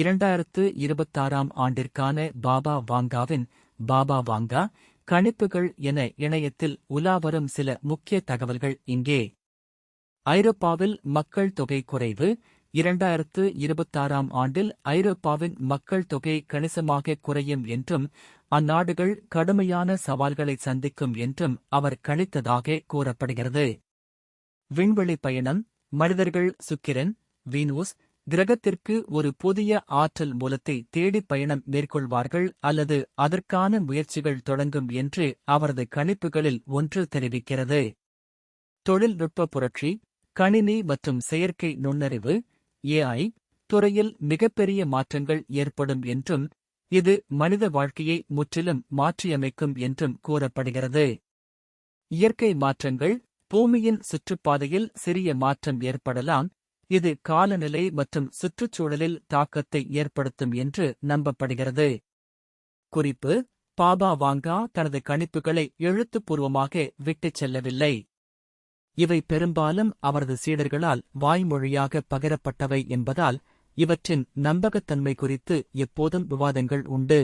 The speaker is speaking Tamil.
இரண்டாயிரத்து இருபத்தாறாம் ஆண்டிற்கான பாபா வாங்காவின் பாபா வாங்கா கணிப்புகள் என இணையத்தில் உலாவரும் சில முக்கிய தகவல்கள் இங்கே. ஐரோப்பாவில் மக்கள் தொகை குறைவு. இரண்டாயிரத்து இருபத்தாறாம் ஆண்டில் ஐரோப்பாவின் மக்கள் தொகை கணிசமாக குறையும் என்றும் அந்நாடுகள் கடுமையான சவால்களை சந்திக்கும் என்றும் அவர் கணித்ததாக கூறப்படுகிறது. விண்வெளி பயணம். மனிதர்கள் சுக்கிரன் வீனூஸ் கிரகத்திற்கு ஒரு புதிய ஆற்றல் மூலத்தை தேடி பயணம் மேற்கொள்வார்கள் அல்லது அதற்கான முயற்சிகள் தொடங்கும் என்று அவரது கணிப்புகளில் ஒன்று தெரிவிக்கிறது. தொழில்நுட்ப புரட்சி கணினி மற்றும் செயற்கை நுண்ணறிவு ஏஐ துறையில் மிகப்பெரிய மாற்றங்கள் ஏற்படும் என்றும் இது மனித வாழ்க்கையை முற்றிலும் மாற்றியமைக்கும் என்றும் கூறப்படுகிறது. இயற்கை மாற்றங்கள் பூமியின் சுற்றுப்பாதையில் சிறிய மாற்றம் ஏற்படலாம் இது காலநிலை மற்றும் சுற்றுச்சூழலில் தாக்கத்தை ஏற்படுத்தும் என்று நம்பப்படுகிறது. குறிப்பு பாபா வாங்கா தனது கணிப்புகளை எழுத்துப்பூர்வமாக விட்டுச் செல்லவில்லை. இவை பெரும்பாலும் அவரது சீடர்களால் வாய்மொழியாக பகிரப்பட்டவை என்பதால் இவற்றின் நம்பகத்தன்மை குறித்து எப்போதும் விவாதங்கள் உண்டு.